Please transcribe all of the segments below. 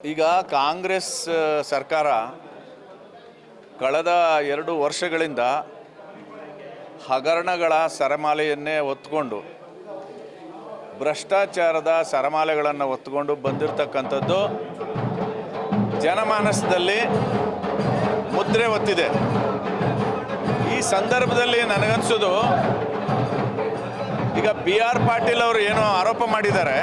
ಈಗ ಕಾಂಗ್ರೆಸ್ ಸರ್ಕಾರ ಕಳೆದ ಎರಡು ವರ್ಷಗಳಿಂದ ಹಗರಣಗಳ ಸರಮಾಲೆಯನ್ನೇ ಒತ್ಕೊಂಡು ಭ್ರಷ್ಟಾಚಾರದ ಸರಮಾಲೆಗಳನ್ನು ಒತ್ಕೊಂಡು ಬಂದಿರತಕ್ಕಂಥದ್ದು ಜನಮಾನಸದಲ್ಲಿ ಮುದ್ರೆ ಒತ್ತಿದೆ ಈ ಸಂದರ್ಭದಲ್ಲಿ ನನಗನ್ಸೋದು, ಈಗ ಬಿ ಆರ್ ಪಾಟೀಲ್ ಅವರು ಏನೋ ಆರೋಪ ಮಾಡಿದ್ದಾರೆ.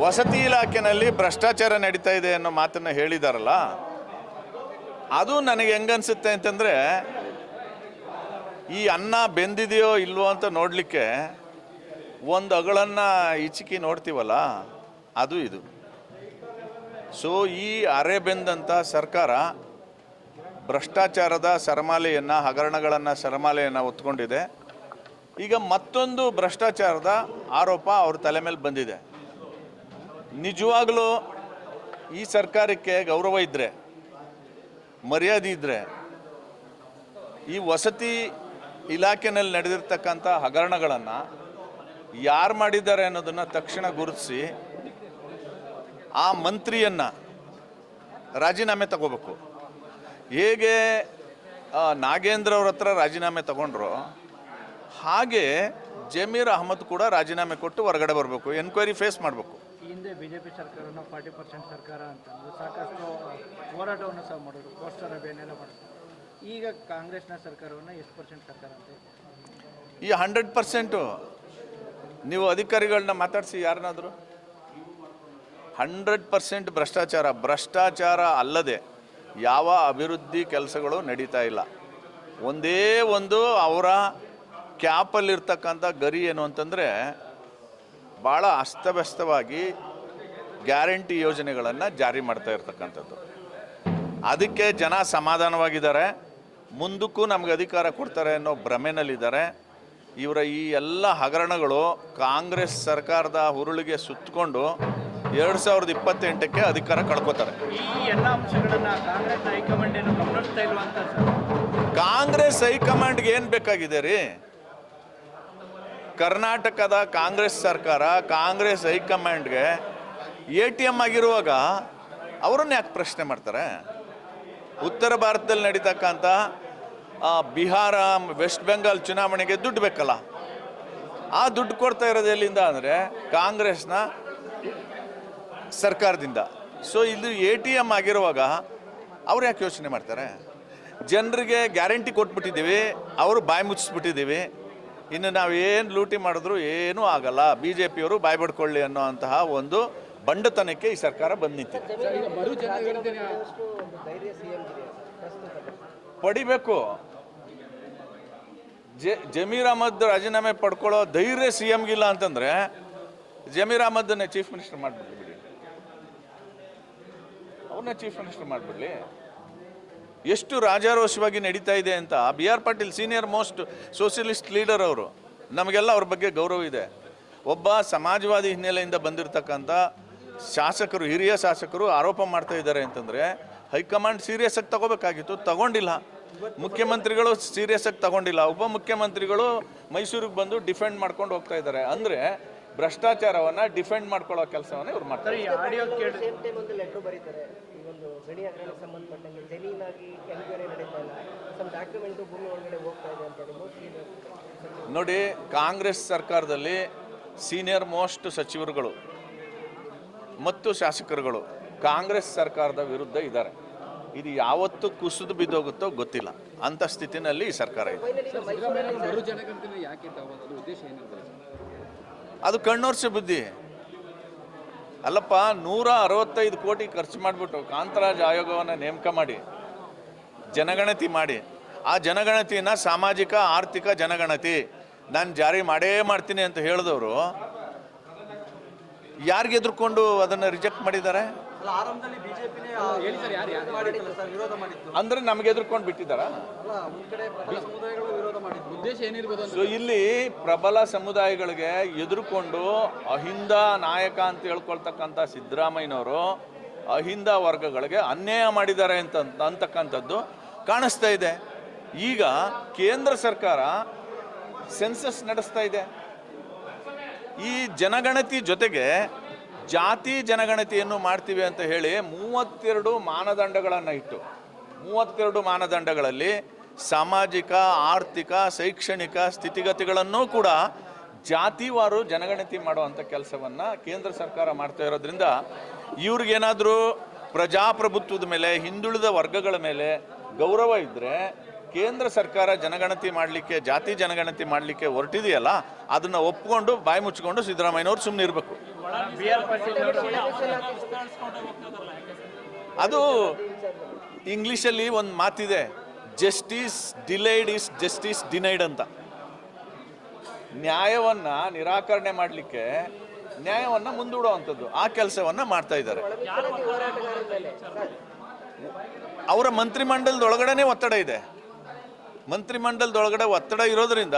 ವಸತಿ ಇಲಾಖೆನಲ್ಲಿ ಭ್ರಷ್ಟಾಚಾರ ನಡೀತಾ ಇದೆ ಅನ್ನೋ ಮಾತನ್ನು ಹೇಳಿದಾರಲ್ಲ, ಅದು ನನಗೆ ಹೆಂಗನ್ಸುತ್ತೆ ಅಂತಂದರೆ, ಈ ಅನ್ನ ಬೆಂದಿದೆಯೋ ಇಲ್ವೋ ಅಂತ ನೋಡಲಿಕ್ಕೆ ಒಂದು ಅಗಳನ್ನು ಇಚಿಕಿ ನೋಡ್ತೀವಲ್ಲ, ಅದು ಇದು. ಸೊ ಈ ಅರೆ ಬೆಂದಂಥ ಸರ್ಕಾರ ಭ್ರಷ್ಟಾಚಾರದ ಸರಮಾಲೆಯನ್ನು, ಹಗರಣಗಳನ್ನು ಸರಮಾಲೆಯನ್ನು ಹೊತ್ಕೊಂಡಿದೆ. ಈಗ ಮತ್ತೊಂದು ಭ್ರಷ್ಟಾಚಾರದ ಆರೋಪ ಅವ್ರ ತಲೆ ಮೇಲೆ ಬಂದಿದೆ. ನಿಜವಾಗ್ಲೂ ಈ ಸರ್ಕಾರಕ್ಕೆ ಗೌರವ ಇದ್ದರೆ ಮರ್ಯಾದೆ ಇದ್ದರೆ ಈ ವಸತಿ ಇಲಾಖೆನಲ್ಲಿ ನಡೆದಿರ್ತಕ್ಕಂಥ ಹಗರಣಗಳನ್ನು ಯಾರು ಮಾಡಿದ್ದಾರೆ ಅನ್ನೋದನ್ನು ತಕ್ಷಣ ಗುರುತಿಸಿ, ಆ ಮಂತ್ರಿಯನ್ನು ರಾಜೀನಾಮೆ ತಗೋಬೇಕು. ಹೇಗೆ ನಾಗೇಂದ್ರ ಅವ್ರ ಹತ್ರ ರಾಜೀನಾಮೆ ತಗೊಂಡ್ರು, ಹಾಗೆ ಜಮೀರ್ ಅಹಮದ್ ಕೂಡ ರಾಜೀನಾಮೆ ಕೊಟ್ಟು ಹೊರಗಡೆ ಬರಬೇಕು, ಎನ್ಕ್ವೈರಿ ಫೇಸ್ ಮಾಡಬೇಕು. ಈ ಹಿಂದೆ ಪಿ ಸರ್ಕಾರನ ಫಾರ್ಟಿ ಪರ್ಸೆಂಟ್ ಸರ್ಕಾರ ಅಂತಂದು ಸಾಕಷ್ಟು ಹೋರಾಟವನ್ನು ಸಹ ಮಾಡೋದು ಪೋಸ್ಟರ್ ಅಭಿಯಾನ ಮಾಡಿದ್ರು. ಮಾಡೋದು ಈಗ ಕಾಂಗ್ರೆಸ್ನ ಸರ್ಕಾರವನ್ನು ಎಷ್ಟು ಪರ್ಸೆಂಟ್ ಸರ್ಕಾರ ಅಂತ ಈ ಹಂಡ್ರೆಡ್ ಪರ್ಸೆಂಟು ನೀವು ಅಧಿಕಾರಿಗಳನ್ನ ಮಾತಾಡಿಸಿ ಯಾರನ್ನಾದರೂ? ಹಂಡ್ರೆಡ್ ಪರ್ಸೆಂಟ್ ಭ್ರಷ್ಟಾಚಾರ ಭ್ರಷ್ಟಾಚಾರ ಅಲ್ಲದೆ ಯಾವ ಅಭಿವೃದ್ಧಿ ಕೆಲಸಗಳು ನಡೀತಾ ಇಲ್ಲ. ಒಂದೇ ಒಂದು ಅವರ ಕ್ಯಾಪಲ್ಲಿರ್ತಕ್ಕಂಥ ಗರಿ ಏನು ಅಂತಂದರೆ ಭಾಳ ಅಸ್ತವ್ಯಸ್ತವಾಗಿ ಗ್ಯಾರಂಟಿ ಯೋಜನೆಗಳನ್ನು ಜಾರಿ ಮಾಡ್ತಾ ಇರ್ತಕ್ಕಂಥದ್ದು. ಅದಕ್ಕೆ ಜನ ಸಮಾಧಾನವಾಗಿದ್ದಾರೆ. ಮುಂದಕ್ಕೂ ನಮಗೆ ಅಧಿಕಾರ ಕೊಡ್ತಾರೆ ಅನ್ನೋ ಭ್ರಮೆನಲ್ಲಿದ್ದಾರೆ. ಇವರ ಈ ಎಲ್ಲ ಹಗರಣಗಳು ಕಾಂಗ್ರೆಸ್ ಸರ್ಕಾರದ ಹುರುಳಿಗೆ ಸುತ್ತಕೊಂಡು ಎರಡು ಸಾವಿರದ ಇಪ್ಪತ್ತೆಂಟಕ್ಕೆ ಅಧಿಕಾರ ಕಳ್ಕೊತಾರೆ. ಕಾಂಗ್ರೆಸ್ ಹೈಕಮಾಂಡ್ಗೆ ಏನು ಬೇಕಾಗಿದೆ ರೀ? ಕರ್ನಾಟಕದ ಕಾಂಗ್ರೆಸ್ ಸರ್ಕಾರ, ಕಾಂಗ್ರೆಸ್ ಹೈಕಮಾಂಡ್ಗೆ ಎ ಟಿ ಎಂ ಆಗಿರುವಾಗ ಅವರನ್ನು ಯಾಕೆ ಪ್ರಶ್ನೆ ಮಾಡ್ತಾರೆ? ಉತ್ತರ ಭಾರತದಲ್ಲಿ ನಡೀತಕ್ಕಂಥ ಬಿಹಾರ, ವೆಸ್ಟ್ ಬೆಂಗಾಲ್ ಚುನಾವಣೆಗೆ ದುಡ್ಡು ಬೇಕಲ್ಲ. ಆ ದುಡ್ಡು ಕೊಡ್ತಾ ಇರೋದು ಎಲ್ಲಿಂದ ಅಂದರೆ ಕಾಂಗ್ರೆಸ್ನ ಸರ್ಕಾರದಿಂದ. ಸೊ ಇದು ಎ ಟಿ ಎಂ ಆಗಿರುವಾಗ ಅವ್ರು ಯಾಕೆ ಯೋಚನೆ ಮಾಡ್ತಾರೆ? ಜನರಿಗೆ ಗ್ಯಾರಂಟಿ ಕೊಟ್ಬಿಟ್ಟಿದ್ದೀವಿ, ಅವರು ಬಾಯಿ ಮುಚ್ಚಿಸ್ಬಿಟ್ಟಿದ್ದೀವಿ. ಇನ್ನು ನಾವು ಏನು ಲೂಟಿ ಮಾಡಿದ್ರು ಏನೂ ಆಗಲ್ಲ. ಬಿ ಜೆ ಪಿಯವರು ಬಾಯ್ಬಿಡ್ಕೊಳ್ಳಿ ಅನ್ನೋ ಅಂತಹ ಒಂದು ಬಂಡತನಕ್ಕೆ ಈ ಸರ್ಕಾರ ಬಂದಿತ್ತು ನಿಂತಿದೆ. ಪಡಿಬೇಕು. ಜೆ ಜಮೀರ್ ಅಹಮದ್ ರಾಜೀನಾಮೆ ಪಡ್ಕೊಳ್ಳೋ ಧೈರ್ಯ ಸಿ ಎಮ್ಗಿಲ್ಲ ಅಂತಂದ್ರೆ ಜಮೀರ್ ಅಹಮದ್ನೇ ಚೀಫ್ ಮಿನಿಸ್ಟರ್ ಮಾಡಿಬಿಡ್ಲಿ ಬಿಡಿ. ಅವ್ರನ್ನ ಚೀಫ್ ಮಿನಿಸ್ಟರ್ ಮಾಡಿಬಿಡ್ಲಿ. ಎಷ್ಟು ರಾಜಾರೋಷವಾಗಿ ನಡೀತಾ ಇದೆ ಅಂತ. B R Patil senior most socialist leader ಅವರು. ನಮಗೆಲ್ಲ ಅವ್ರ ಬಗ್ಗೆ ಗೌರವ ಇದೆ. ಒಬ್ಬ ಸಮಾಜವಾದಿ ಹಿನ್ನೆಲೆಯಿಂದ ಬಂದಿರತಕ್ಕಂಥ ಶಾಸಕರು, ಹಿರಿಯ ಶಾಸಕರು ಆರೋಪ ಮಾಡ್ತಾ ಇದ್ದಾರೆ ಅಂತಂದರೆ, ಹೈಕಮಾಂಡ್ ಸೀರಿಯಸ್ ಆಗಿ ತಗೋಬೇಕಾಗಿತ್ತು, ತಗೊಂಡಿಲ್ಲ. ಮುಖ್ಯಮಂತ್ರಿಗಳು ಸೀರಿಯಸ್ ಆಗಿ ತಗೊಂಡಿಲ್ಲ. ಉಪ ಮುಖ್ಯಮಂತ್ರಿಗಳು ಮೈಸೂರಿಗೆ ಬಂದು ಡಿಫೆಂಡ್ ಮಾಡ್ಕೊಂಡು ಹೋಗ್ತಾ ಇದ್ದಾರೆ. ಅಂದರೆ ಭ್ರಷ್ಟಾಚಾರವನ್ನು ಡಿಫೆಂಡ್ ಮಾಡ್ಕೊಳ್ಳೋ ಕೆಲಸವನ್ನ ಇವ್ರು ಮಾಡ್ತಾರೆ ಗಣಿ ಹಗರಣಕ್ಕೆ ಸಂಬಂಧಪಟ್ಟಂಗೆ ಜಮೀನಾಗಿ ಎನ್ಕ್ವೈರಿ ನಡೀತಾ ಇಲ್ಲ. ಸಮ್ ಡಾಕ್ಯುಮೆಂಟು ಭೂಮಿ ಒಳಗಡೆ ಹೋಗ್ತಾ ಇದೆ ಅಂತೇಳಿ ಮೋಸ್ಟ್ಲಿ ನೋಡಿ ಕಾಂಗ್ರೆಸ್ ಸರ್ಕಾರದಲ್ಲಿ ಸೀನಿಯರ್ ಮೋಸ್ಟ್ ಸಚಿವರುಗಳು ಮತ್ತು ಶಾಸಕರುಗಳು ಕಾಂಗ್ರೆಸ್ ಸರ್ಕಾರದ ವಿರುದ್ಧ ಇದ್ದಾರೆ. ಇದು ಯಾವತ್ತು ಕುಸಿದು ಬಿದ್ದೋಗುತ್ತೋ ಗೊತ್ತಿಲ್ಲ. ಅಂತ ಸ್ಥಿತಿನಲ್ಲಿ ಈ ಸರ್ಕಾರ ಇದೆ. ಅದು ಕಣ್ಣೋರ್ಸ ಬುದ್ಧಿ. ಅಲ್ಲಪ್ಪ, ನೂರ ಅರವತ್ತೈದು ಕೋಟಿ ಖರ್ಚು ಮಾಡಿಬಿಟ್ಟು ಕಾಂತರಾಜ್ ಆಯೋಗವನ್ನು ನೇಮಕ ಮಾಡಿ, ಜನಗಣತಿ ಮಾಡಿ. ಆ ಜನಗಣತಿನ ಸಾಮಾಜಿಕ, ಆರ್ಥಿಕ ಜನಗಣತಿ, ನಾನು ಜಾರಿ ಮಾಡೇ ಮಾಡ್ತೀನಿ ಅಂತ ಹೇಳಿದವರು, ಯಾರಿಗೆ ಎದುರ್ಕೊಂಡು ಅದನ್ನು ರಿಜೆಕ್ಟ್ ಮಾಡಿದ್ದಾರೆ? ಆರಂಭದಲ್ಲಿ ನಮ್ಗೆ ಹೇಳಿ ಸರ್ ಯಾರು ಯಾರು? ಮಾಡಿತ್ತು ಸರ್ ವಿರೋಧ ಮಾಡಿತ್ತು ಅಂದರೆ ನಮಗೆ ಎದುರ್ಕೊಂಡು ಬಿಟ್ಟಿದ್ದಾರ? ಅಲ್ಲ ಒಂದ್ ಕಡೆ ಪ್ರಬಲ ಸಮುದಾಯಗಳು ವಿರೋಧ ಮಾಡಿದ್ದು. ಉದ್ದೇಶ ಏನಿರ್ಬೋದು ಇಲ್ಲಿ ಪ್ರಬಲ ಸಮುದಾಯಗಳಿಗೆ ಎದುರುಕೊಂಡು ಅಹಿಂದ ನಾಯಕ ಅಂತ ಹೇಳ್ಕೊಳ್ತಕ್ಕಂಥ ಸಿದ್ದರಾಮಯ್ಯನವರು ಅಹಿಂದ ವರ್ಗಗಳಿಗೆ ಅನ್ಯಾಯ ಮಾಡಿದ್ದಾರೆ ಅಂತ ಅಂತಕ್ಕಂಥದ್ದು ಕಾಣಿಸ್ತಾ ಇದೆ. ಈಗ ಕೇಂದ್ರ ಸರ್ಕಾರ ಸೆನ್ಸಸ್ ನಡೆಸ್ತಾ ಇದೆ. ಈ ಜನಗಣತಿ ಜೊತೆಗೆ ಜಾತಿ ಜನಗಣತಿಯನ್ನು ಮಾಡ್ತೀವಿ ಅಂತ ಹೇಳಿ ಮೂವತ್ತೆರಡು ಮಾನದಂಡಗಳನ್ನು ಇಟ್ಟು, ಮೂವತ್ತೆರಡು ಮಾನದಂಡಗಳಲ್ಲಿ ಸಾಮಾಜಿಕ, ಆರ್ಥಿಕ, ಶೈಕ್ಷಣಿಕ ಸ್ಥಿತಿಗತಿಗಳನ್ನು ಕೂಡ ಜಾತಿವಾರು ಜನಗಣತಿ ಮಾಡುವಂಥ ಕೆಲಸವನ್ನು ಕೇಂದ್ರ ಸರ್ಕಾರ ಮಾಡ್ತಾ ಇರೋದ್ರಿಂದ ಇವ್ರಿಗೇನಾದರೂ ಪ್ರಜಾಪ್ರಭುತ್ವದ ಮೇಲೆ, ಹಿಂದುಳಿದ ವರ್ಗಗಳ ಮೇಲೆ ಗೌರವ ಇದ್ದರೆ ಕೇಂದ್ರ ಸರ್ಕಾರ ಜನಗಣತಿ ಮಾಡಲಿಕ್ಕೆ, ಜಾತಿ ಜನಗಣತಿ ಮಾಡಲಿಕ್ಕೆ ಹೊರಟಿದೆಯಲ್ಲ, ಅದನ್ನು ಒಪ್ಪಿಕೊಂಡು ಬಾಯಿ ಮುಚ್ಚಿಕೊಂಡು ಸಿದ್ದರಾಮಯ್ಯನವ್ರು ಸುಮ್ಮನೆ ಇರಬೇಕು ಅದು ಇಂಗ್ಲೀಷಲ್ಲಿ ಒಂದು ಮಾತಿದೆ justice delayed is justice denied ಅಂತ. ನ್ಯಾಯವನ್ನ ನಿರಾಕರಣೆ ಮಾಡಲಿಕ್ಕೆ ನ್ಯಾಯವನ್ನ ಮುಂದೂಡುವಂಥದ್ದು ಆ ಕೆಲಸವನ್ನ ಮಾಡ್ತಾ ಇದ್ದಾರೆ. ಅವರ ಮಂತ್ರಿಮಂಡಲದೊಳಗಡೆನೆ ಒತ್ತಡ ಇದೆ. ಮಂತ್ರಿಮಂಡಲದೊಳಗಡೆ ಒತ್ತಡ ಇರೋದ್ರಿಂದ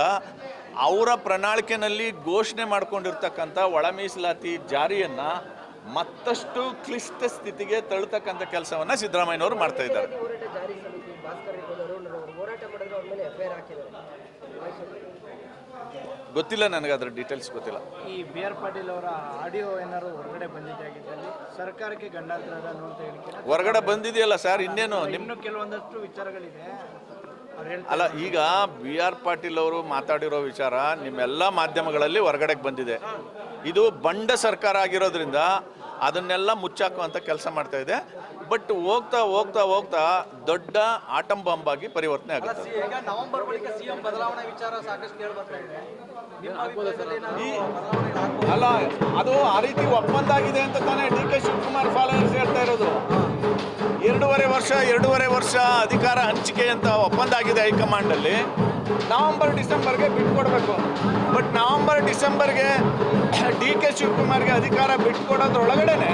ಅವರ ಪ್ರಣಾಳಿಕೆನಲ್ಲಿ ಘೋಷಣೆ ಮಾಡಿಕೊಂಡಿರ್ತಕ್ಕಂಥ ಒಳ ಮೀಸಲಾತಿ ಜಾರಿಯನ್ನು ಮತ್ತಷ್ಟು ಕ್ಲಿಷ್ಟ ಸ್ಥಿತಿಗೆ ತಳ್ತಕ್ಕಂಥ ಕೆಲಸವನ್ನು ಸಿದ್ದರಾಮಯ್ಯನವರು ಮಾಡ್ತಾ ಇದ್ದಾರೆ. ಗೊತ್ತಿಲ್ಲ ನನಗೆ ಅದರ ಡೀಟೇಲ್ಸ್ ಗೊತ್ತಿಲ್ಲ. ಈ ಬಿ ಆರ್ ಪಾಟೀಲ್ ಅವರ ಆಡಿಯೋ ಏನಾದ್ರು ಹೊರಗಡೆ ಬಂದಿದ್ದಾಗಿದ್ದಲ್ಲಿ ಸರ್ಕಾರಕ್ಕೆ ಗಂಡ ಹೊರಗಡೆ ಬಂದಿದೆಯಲ್ಲ ಸರ್ ಇನ್ನೇನು ನಿಮ್ಮನ್ನು ಕೆಲವೊಂದಷ್ಟು ವಿಚಾರಗಳಿದೆ. ಅಲ್ಲ, ಈಗ ಬಿ ಆರ್ ಪಾಟೀಲ್ ಅವರು ಮಾತಾಡಿರೋ ವಿಚಾರ ನಿಮ್ಮೆಲ್ಲ ಮಾಧ್ಯಮಗಳಲ್ಲಿ ಹೊರಗಡೆಗೆ ಬಂದಿದೆ. ಇದು ಬಂಡ ಸರ್ಕಾರ ಆಗಿರೋದ್ರಿಂದ ಅದನ್ನೆಲ್ಲ ಮುಚ್ಚಾಕುವಂಥ ಕೆಲಸ ಮಾಡ್ತಾ ಇದೆ. ಬಟ್ ಹೋಗ್ತಾ ಹೋಗ್ತಾ ಹೋಗ್ತಾ ದೊಡ್ಡ ಆಟಂ ಬಾಂಬ್ ಆಗಿ ಪರಿವರ್ತನೆ ಆಗುತ್ತೆ. ಅಲ್ಲ ಅದು ಆ ರೀತಿ ಒಪ್ಪಂದ ಆಗಿದೆ ಅಂತ ತಾನೇ ಡಿ ಕೆ ಶಿವಕುಮಾರ್ ಫಾಲೋವರ್ಸ್ ಹೇಳ್ತಾ ಇರೋದು. ಎರಡೂವರೆ ವರ್ಷ ಎರಡೂವರೆ ವರ್ಷ ಅಧಿಕಾರ ಹಂಚಿಕೆ ಅಂತ ಒಪ್ಪಂದ ಆಗಿದೆ ಹೈಕಮಾಂಡಲ್ಲಿ. ನವಂಬರ್ ಡಿಸೆಂಬರ್ಗೆ ಬಿಟ್ಕೊಡ್ಬೇಕು ಬಟ್ ನವಂಬರ್ ಡಿಸೆಂಬರ್ಗೆ ಡಿ ಕೆ ಶಿವಕುಮಾರ್ಗೆ ಅಧಿಕಾರ ಬಿಟ್ಕೊಡೋದ್ರೊಳಗಡೆನೆ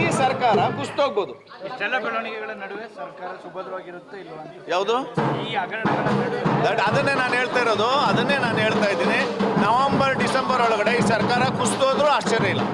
ಈ ಸರ್ಕಾರ ಕುಸ್ತೋಗ್ಬೋದು ಇಷ್ಟೆಲ್ಲ ಬೆಳವಣಿಗೆಗಳ ನಡುವೆ ಸರ್ಕಾರ ಸುಭದ್ರವಾಗಿರುತ್ತೋ ಇಲ್ವಾ ಅಂತ. ಯಾವುದು? ಈ ಹಗರಣಗಳ ನಡುವೆ. ದಟ್ ಅದನ್ನೇ ನಾನು ಹೇಳ್ತಾ ಇರೋದು ಅದನ್ನೇ ನಾನು ಹೇಳ್ತಾ ಇದ್ದೀನಿ. ನವೆಂಬರ್ ಡಿಸೆಂಬರ್ ಒಳಗಡೆ ಈ ಸರ್ಕಾರ ಕುಸ್ತೋದ್ರೂ ಆಶ್ಚರ್ಯ ಇಲ್ಲ.